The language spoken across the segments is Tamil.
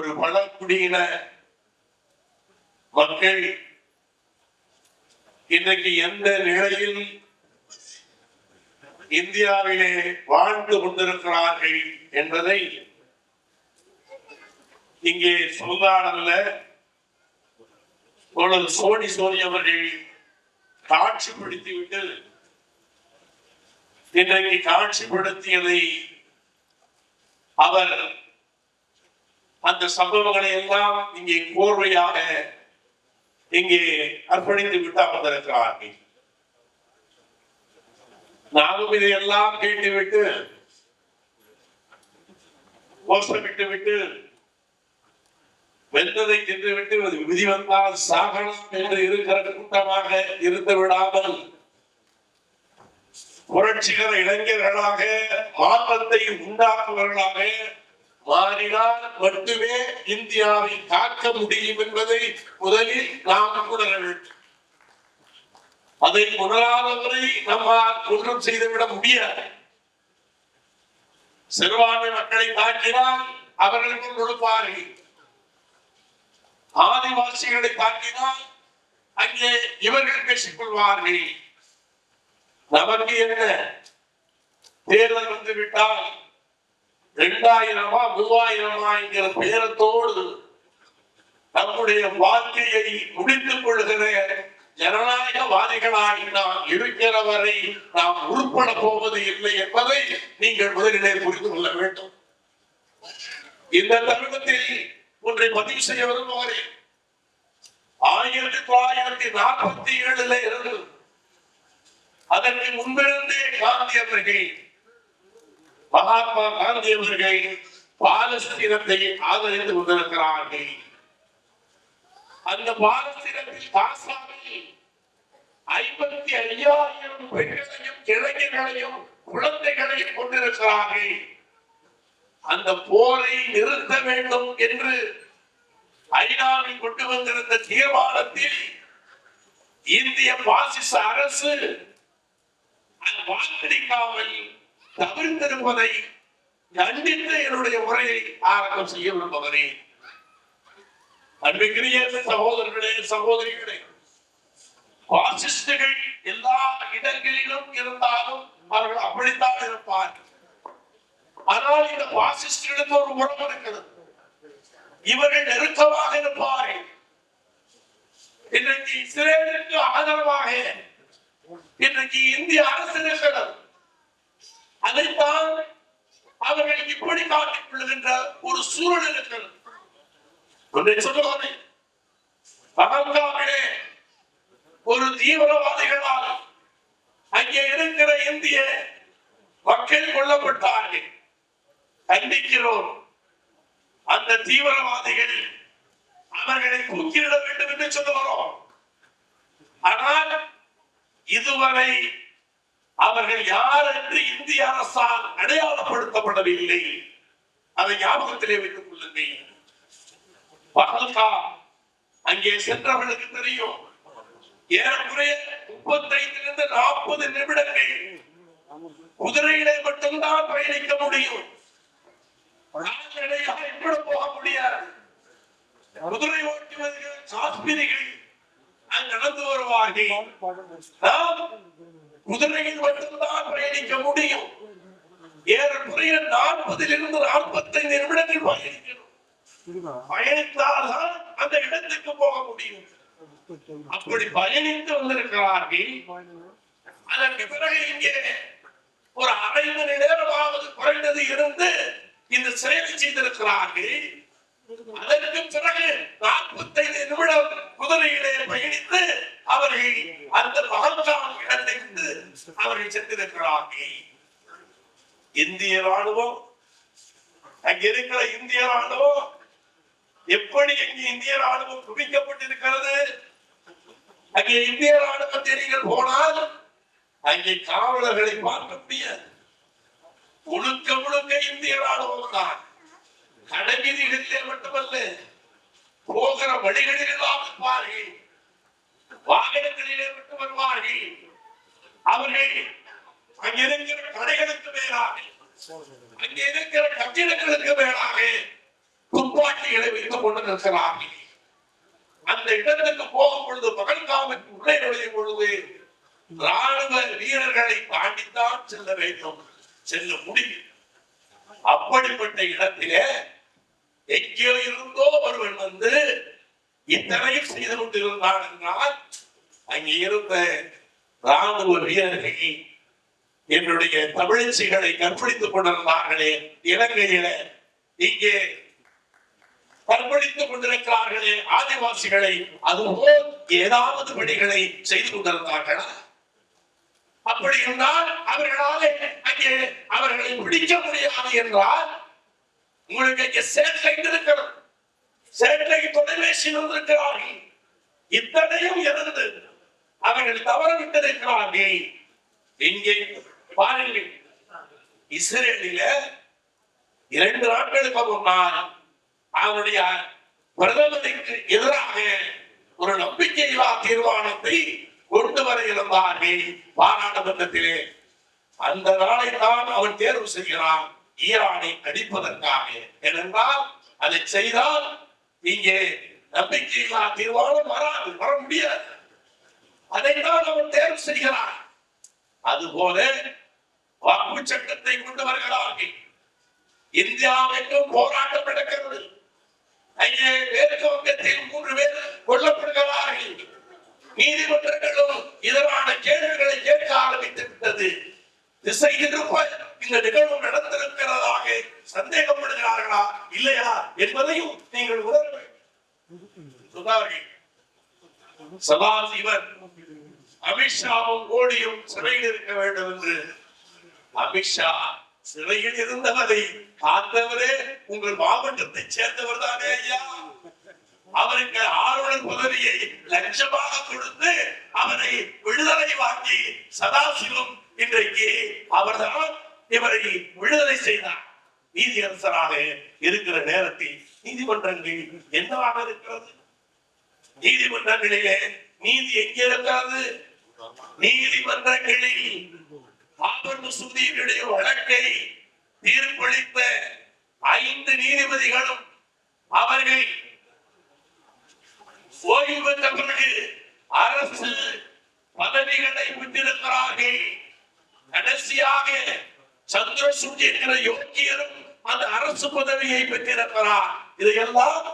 ஒரு பழங்குடியின மக்கள் இன்றைக்கு எந்த நிலையில் இந்தியாவிலே வாழ்ந்து கொண்டிருக்கிறார்கள் என்பதை இங்கே சொல்றாடல்ல தோழர் சோனி சோனி அவர்கள் காட்சிப்படுத்திவிட்டு இன்றைக்கு காட்சிப்படுத்தியதை அவர் அந்த சம்பவங்களை எல்லாம் இங்கே கோர்வையாக இங்கே அர்ப்பணித்து விட்டு அமர்ந்திருக்கிறார்கள். நாமும் இதையெல்லாம் கேட்டுவிட்டு கோஷமிட்டு விட்டு வென்றதை தின்றுவிட்டு விதி வந்தால் சாகனம் என்று இருக்கிற கூட்டமாக இருந்து விடாமல் புரட்சிகர இளைஞர்களாக மாற்றத்தை உண்டாக்குவர்களாக மாறினால் மட்டுமே இந்தியாவை காக்க முடியும் என்பதை முதலில் நாம் உணர வேண்டும். அதை உணராதவரை நம்மால் ஒன்றும் செய்துவிட முடியாது. சிறுபான்மை மக்களை தாக்கினால் அவர்களுக்கு கொடுப்பார்கள் ஆதிவாசிகளை தாக்கினால் அங்கே இவர்கள் பேசிக் கொள்வார்கள் நமக்கு என்ன? தேர்தல் வந்துவிட்டால் இரண்டாயிரமா மூவாயிரமாங்கிற பேரத்தோடு நம்முடைய வாழ்க்கையை முடித்துக் கொள்கிற ஜனநாயகவாதிகளாய் நாம் இருக்கிறவரை நாம் உருப்பட போவது இல்லை என்பதை நீங்கள் முதலிலே புரிந்து கொள்ள வேண்டும். இந்த தருணத்தில் ஒன்றை பதிவு செய்ய விரும்புகிறேன். ஆயிரத்தி தொள்ளாயிரத்தி நாற்பத்தி ஏழுல இருந்து அதற்கு முன்பிருந்தே காந்தி அவர்கள் மகாத்மா காந்தி அவர்கள் பாலஸ்தீனத்தை ஆதரித்து கொண்டிருக்கிறார்கள் அந்த பாலஸ்தீனத்தில் காசாவில் ஐம்பத்தி ஐயாயிரம் பெண்களையும் இளைஞர்களையும் குழந்தைகளையும் கொண்டிருக்கிறார்கள். அந்த போரை நிறுத்த வேண்டும் என்று ஐநாவில் கொண்டு வந்திருந்த தீர்மானத்தில் இந்திய பாசிச அரசு வாக்களிக்காமல் தவிர்த்திருப்பதை கண்டித்து என்னுடைய உரையை ஆரம்பம் செய்ய விரும்புகிறேன். அன்பிற்குரிய சகோதரர்களே சகோதரிகளே பாசிஸ்டுகள் எல்லா இடங்களிலும் இருந்தாலும் அவர்கள் அப்படித்தான் இருப்பார்கள். ஆனால் இந்த பாசிஸ்டுகளுக்கு ஒரு உறவு இருக்கிறது. இவர்கள் நெருக்கமாக இருப்பார்கள். இன்றைக்கு இஸ்ரேலுக்கு ஆதரவாக இன்றைக்கு இந்திய அரசு இருக்கிறது. அதைத்தான் அவர்கள் இப்படி காட்டிக் கொள்ளுகின்ற ஒரு சூழல் இருக்கிறது. ஒன்றை சொல்லுவானே பகல்காவிலே ஒரு தீவிரவாதிகளால் அங்கே இருக்கிற இந்திய மக்கள் கொல்லப்பட்டார்கள். கண்டிக்கிறோம் அந்த தீவிரவாதிகள் அவர்களை தூக்கிலிட வேண்டும் என்று சொல்லுகிறோம். ஆனால் இதுவரை அவர்கள் யார் என்று இந்திய அரசால் அடையாளப்படுத்தப்படவில்லை. அதை ஞாபகத்திலே வைத்துக் கொள்ளுங்கள். பகல்காம் அங்கே சென்றவர்களுக்கு தெரியும். ஏறக்குறைய முப்பத்தைந்திலிருந்து நாற்பது நிமிடங்கள். குதிரையிலே மட்டும்தான் பயணிக்க முடியும். கால்நடையாக எப்படி போக முடியாது? குதிரை ஓட்டுவதற்கு சாஸ்திரிகள் அங்கு நடந்து வருவார்கள். குதிரையில் மட்டும்தான் பயணிக்க முடியும். ஏறக்குறைய நாற்பதிலிருந்து நாற்பத்தைந்து நிமிடங்கள் பயணிக்கணும். பயணித்தால்தான் அந்த இடத்துக்கு போக முடியும். அப்படி பயணித்து வந்திருக்கிறார்கள். அதற்கு பிறகு இங்கே ஒரு அரை மணி நேரமாவது குறைந்தது இருந்து இந்த செயலை செய்திருக்கிறார்கள். அதற்கு பிறகு நாற்பத்தைந்து நிமிடம் குதிரையிலே பயணித்து அவர்கள் அந்த மகன்காம் இடத்திற்கு அவர்கள் சென்றிருக்கிறார்கள். இந்திய ராணுவம் அங்க இருக்கிற இந்திய ராணுவம் எப்படி இங்கு இந்திய ராணுவம் குவிக்கப்பட்டிருக்கிறது? அங்கே இந்திய ராணுவத்தை நீங்கள் போனால் அங்கே காவலர்களை பார்க்க முடியாது. முழுக்க முழுக்க இந்திய ராணுவம் தான். கடைவீதிகளிலே மட்டுமல்ல போகிற வழிகளில் எல்லாம் பாருங்கள் வாகனங்களிலே விட்டு வருவார்கள். அவர்கள் அங்கிருக்கிற கடைகளுக்கு மேலாக அங்கே இருக்கிற கட்டிடங்களுக்கு மேலாக துப்பாக்கிகளை வைத்துக் கொண்டு நிற்கிறார்கள். அந்த இடத்துக்கு போகும் பொழுது பகல்காமுக்கு உள்ளே நுழையும் பொழுது ராணுவ வீரர்களை தாண்டித்தான் செல்ல வேண்டும் செல்ல முடியும். அப்படிப்பட்ட இடத்திலே எங்கே இருந்தோ ஒருவன் வந்து இத்தனையும் செய்து கொண்டிருந்தான் என்றால் அங்கே இருந்த ராணுவ வீரர்கள் என்னுடைய தமிழிசைகளை கற்பழித்துக் கொண்டிருந்தார்களே. இலங்கையில இங்கே கற்பழித்துக் கொண்டிருக்கிறார்களே ஆதிவாசிகளை. அதுபோல் ஏதாவது பணிகளை செய்து கொண்டிருந்தார்களா? அப்படி என்றால் அவர்களாலே அங்கே அவர்களை பிடிக்க முடியாது என்றால் உங்களுக்கு அங்கே சேட்டலைட் இருக்கிறது. சேட்டலைட் தொலைபேசி இருந்திருக்கிறார்கள். இத்தனையும் இருந்து அவர்கள் தவற விட்டிருக்கிறார்கள். இங்கே பாருங்கள் இஸ்ரேலில இரண்டு நாட்களுக்கு முன்னால் அவருடைய பிரதமருக்கு எதிராக ஒரு நம்பிக்கையில்லா தீர்மானத்தை கொண்டு வர இருந்தார்கள் பாராளுமன்றத்திலே. அந்த நாளை தான் அவன் தேர்வு செய்கிறான் ஈரானை அடிப்பதற்காக. ஏனென்றால் அதை செய்தால் இங்கே நம்பிக்கையில்லா தீர்மானம் வராது வர முடியாது. அதை அவர் அவன் தேர்வு செய்கிறார். அதுபோல வாக்கு சட்டத்தை கொண்டு வருகிறார்கள். இந்தியாவிற்கும் போராட்டம் நடக்கிறது அங்கே மேற்கு வங்கத்தில் மூன்று பேர் கொல்லப்படுகிறார்கள். நீதிமன்றங்களும் இதனான கேள்விகளை கேட்க ஆரம்பித்து விட்டது. திசை திருப்ப இந்த நிகழ்வு நடந்திருக்கிறதாக சந்தேகப்படுகிறார்களா இல்லையா என்பதையும் நீங்கள் உணர வேண்டும் சதாசிவன் அமித்ஷாவும் ஓடியும் சிறையில் இருக்க வேண்டும் என்று. அமித்ஷா சிறையில் இருந்தவரை காத்தவரே உங்கள் மாவட்டத்தை சேர்ந்தவர் தானே ஐயா. அவருக்கு ஆளுநர் பதவியை லட்சமாக கொடுத்து அவரை விடுதலை வாங்கி சதாசிவம் இன்றைக்கு அவர்தான். இவரை விடுதலை செய்தார். நீதியரசராக இருக்கிற நேரத்தில் நீதிமன்றங்கள் என்னவாக இருக்கிறது? நீதிமன்றங்களிலே நீதி எங்கே இருக்கிறது? நீதிமன்றங்களில் ஆபர் மசூதியினுடைய வழக்கை தீர்ப்பளித்த ஐந்து நீதிபதிகளும் அவர்கள் ஓய்வு பெற்ற பிறகு அரசு பதவிகளை பெற்றிருக்கிறார்கள் கடைசியாக சந்திரசூட் என்கிற யோக்கியரும் அந்த அரசு பதவியை பெற்றிருக்கிறார் இதையெல்லாம்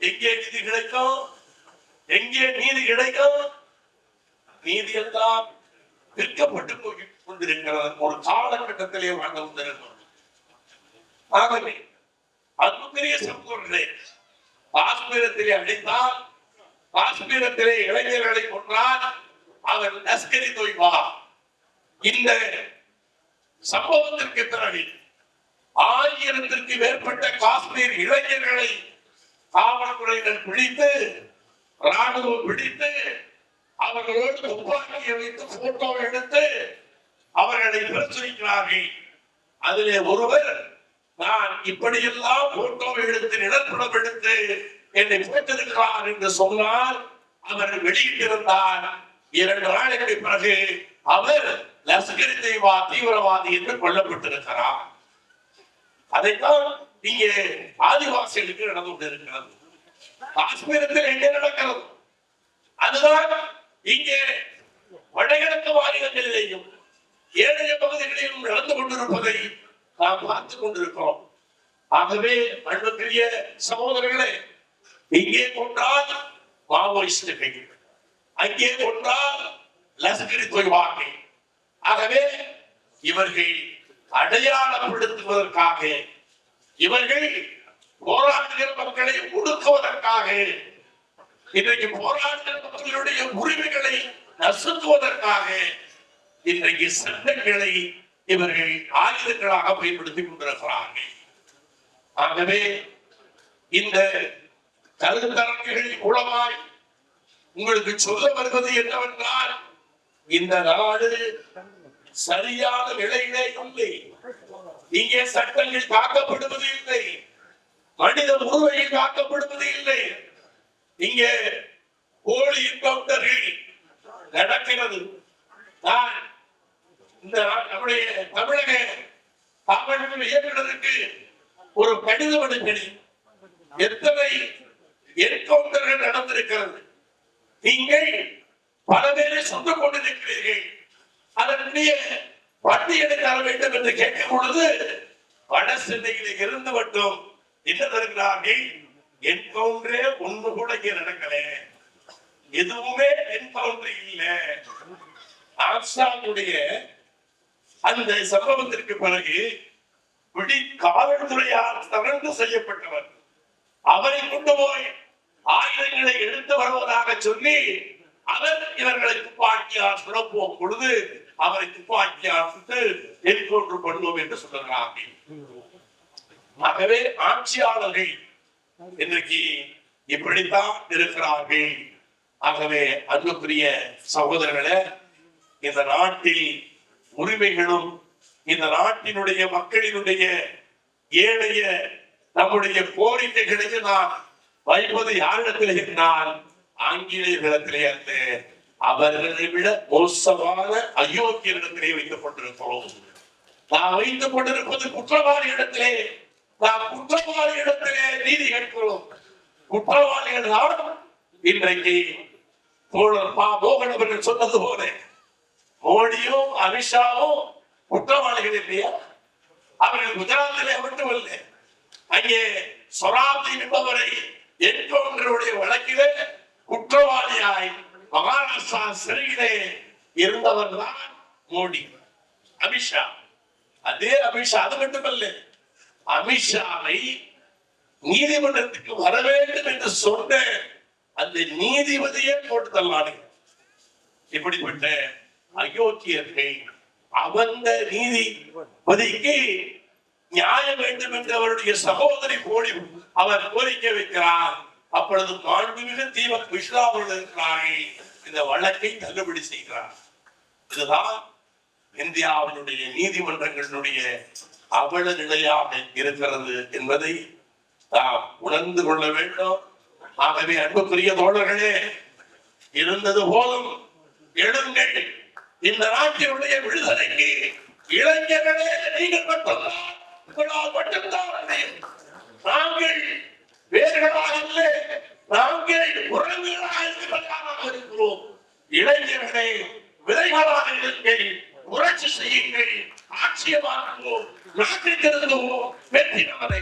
எங்கே நீதி கிடைக்கும்? எங்கே நீதி கிடைக்கும்? நீதி எல்லாம் விற்கப்பட்டு போய் கொண்டிருக்கிறது. ஒரு காலகட்டத்திலே வாழ்ந்து கொண்டிருக்கிறோம். ஆகவே அன்புக்குரிய சமூகங்களே காஷ்மீரத்திலே அழைத்தால் காஷ்மீரத்திலே இளைஞர்களை கொன்றால் அவர் லஷ்கரி தொய்வா இந்த சம்பவத்திற்கு பிறகு ஆயிரத்திற்கு மேற்பட்ட காஷ்மீர் இளைஞர்களை காவல்துறையினர் பிடித்து ராணுவம் பிடித்து அவர்களோடு துப்பாக்கியை வைத்து போட்டோ எடுத்து அவர்களை பிரசுரிக்கிறார்கள். அதிலே ஒருவர் நான் இப்படியெல்லாம் போட்டோ எடுத்து நிலப்படம் எடுத்து என்னை போட்டிருக்கிறார் என்று சொன்னால் அவர் வெளியிட்டிருந்தார். இரண்டு நாளைக்கு பிறகு அவர் லஷ்கரி தெய்வா தீவிரவாதி என்று கொல்லப்பட்டிருக்கிறார். அதைத்தான் இங்கே ஆதிவாசிகளுக்கு நடந்து கொண்டிருக்கிறது. காஷ்மீரத்தில் எங்கே நடக்கிறது. அதுதான் இங்கே வடகிழக்கு மாநிலங்களிலேயும் ஏழைய பகுதிகளிலும் நடந்து கொண்டிருப்பதை நாம் பார்த்து கொண்டிருக்கிறோம். ஆகவே அன்புக்குரிய சகோதரர்களே இங்கே கொண்டால் மாவோயிஸ்டுகள் அங்கே கொண்டால் லஷ்கரி தொய்வார்கள் ஆகவே இவர்கள் அடையாளப்படுத்துவதற்காக இவர்கள் போராடுகிற மக்களை ஒடுக்குவதற்காக இன்றைக்கு போராடுகிற மக்களுடைய உரிமைகளை நசுக்குவதற்காக இன்றைக்கு சட்டங்களை இவர்கள் ஆயுதங்களாக பயன்படுத்திக் கொண்டிருக்கிறார்கள். ஆகவே இந்த கருத்தரங்குகள் மூலமாய் உங்களுக்கு சொல்ல வருவது என்னவென்றால் இந்த நாடு சரியான நிலையிலே இல்லை. இங்கே சட்டங்கள் காக்கப்படுவது இல்லை. மனித உரிமைகள் காக்கப்படுவது இல்லை. இங்கே போலி என்கவுண்டர்கள் நடக்கிறது. நான் இந்த நம்முடைய தமிழக காவல்துறை இயக்குநருக்கு ஒரு கடிதம் அனுப்பினேன். எத்தனை என்கவுண்டர்கள் நடந்திருக்கிறது? நீங்கள் பல பேரை சொந்த கொண்டிருக்கிறீர்கள் அதனுடைய பட்டியலை தர வேண்டும் என்று கேட்கும் பொழுது வட சென்னையில் இருந்து மட்டும் என்ன தருகிறார்கள்? என்கவுண்டரே ஒன்று கூட இங்கே நடக்கல. எதுவுமே என் பவுண்டரி இல்லை. ஆப்சானுடைய அந்த சம்பவத்திற்கு பிறகு விடி காவல்துறையால் தொடர்ந்து செய்யப்பட்டவர். அவரை கொண்டு போய் ஆயுதங்களை எடுத்து வருவதாக சொல்லி அவர் இவர்களை துப்பாக்கியால் சுடப்போம் பொழுது அவரை துப்பாக்கியால் சுட்டு என்கவுண்டர் பண்ணுவோம் என்று சொல்லுகிறார்கள். ஆகவே ஆட்சியாளர்கள் இன்றைக்கு இப்படித்தான் இருக்கிறார்கள். ஆகவே அன்புக்குரிய சகோதரர்களே இந்த நாட்டில் உரிமைகளும் இந்த நாட்டினுடைய மக்களினுடைய ஏழைய நம்முடைய கோரிக்கைகளையும் நான் வைப்பது யாரிடத்தில் என்றால் ஆங்கிலேயர்களிடத்திலே அல்ல அவர்களை விட மோசமான அயோக்கியரிடத்திலே வைக்கப்பட்டிருக்கிறோம். நாம் வைத்துக் கொண்டிருப்பது குற்றவாளி இடத்திலே நாம் குற்றவாளியிடத்திலே நீதி கேட்கிறோம். குற்றவாளிகள் தான் இன்றைக்கு தோழர் பா. மோகன் அவர்கள் சொன்னது போல மோடியும் அமித்ஷாவும் குற்றவாளிகள் இல்லையா? அவர்கள் குஜராத்திலே மட்டுமல்ல அங்கே சொராப்தி என்பவரை என்கவுண்டருடைய வழக்கிலே குற்றவாளியாய் மகாராஷ்டிரா சிறையிலே இருந்தவர் தான் மோடி. அமித்ஷா. அதே அமித்ஷா அது மட்டுமல்ல அமித்ஷாவை நீதிமன்றத்துக்கு வர வேண்டும் என்று சொன்ன அந்த நீதிபதியே போட்டு தள்ளானே இப்படிப்பட்ட அயோக்கியர்கள் அவங்க நீதிபதிக்கு நியாயம் வேண்டும் என்று அவருடைய சகோதரி போடி அவர் கோரிக்கை வைக்கிறார். அப்பொழுது மாண்புமிகு தீபக் மிஸ்ரா அவர்கள் இருக்கிறாரே இந்த வழக்கை தள்ளுபடி செய்கிறார். இதுதான் இந்தியாவினுடைய நீதிமன்றங்களினுடைய அவல நிலையாக இருக்கிறது என்பதை நாம் உணர்ந்து கொள்ள வேண்டும். ஆகவே அன்புக்குரிய தோழர்களே இருந்தது போதும். எழுங்கள். இந்த நாட்டினுடைய விடுதலைக்கு இளைஞர்களே நீங்கள் மட்டும்தான் மட்டும்தான். நாங்கள் வேர்களாக அல்ல நாங்கள் உறங்குகளாக இருப்பதாக இருக்கிறோம் இளைஞர்களே விதைகளாக இருங்கள். புரட்சி செய்யுங்கள். ஆட்சியமாக்குவோம் நாட்டை திருந்துவோம். வெற்றி நமதை